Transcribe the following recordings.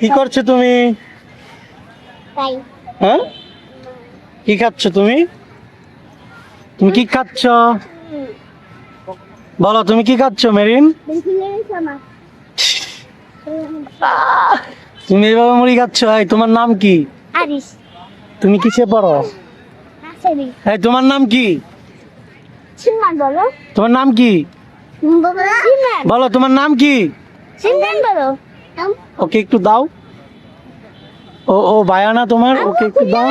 কি করছ তুমি? হ্যাঁ? কি খাচ্ছ তুমি? তুমি কি খাচ্ছ? বলো তুমি কি খাচ্ছ মেরিন? তুমি এইভাবে মুড়ি খাচ্ছ? এই তোমার নাম কি? তুমি কিসে পড়ো? এই তোমার নাম কি? তোমার নাম কি? বলো তোমার নাম কি? ওকে একটু দাও। ও ও বায়ানা তোমার? ওকে একটু দাও।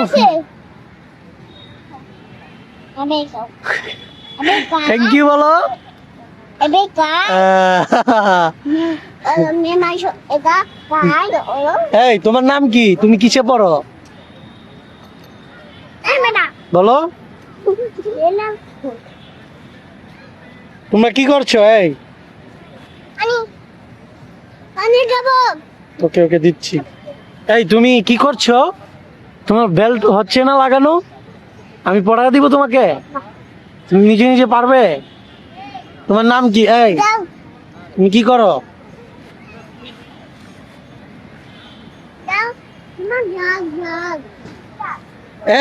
থ্যাংক ইউ বলো। এই তোমার নাম কি? তুমি কিসে পড়ো? বলো। তোমরা কি করছ এই? ওকে ওকে দিচ্ছি। এই তুমি কি করছ? তোমার বেল্ট হচ্ছে না লাগানো? আমি পড়া দিব তোমাকে? তুমি নিজে নিজে পারবে? তোমার নাম কি? এই তুমি কি করো?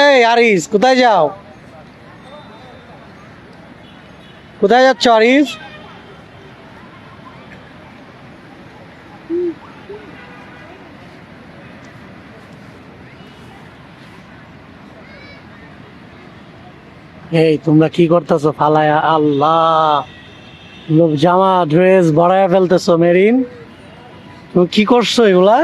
এই আরিস কোথায় যাও? কোথায় যাচ্ছ আরিস এই, তোমরা কি করতেছো? ফালায়া আল্লাহ। জামা ড্রেস বড়ায় ফেলতেছো, মেরিন। তুমি কি করছ এগুলা?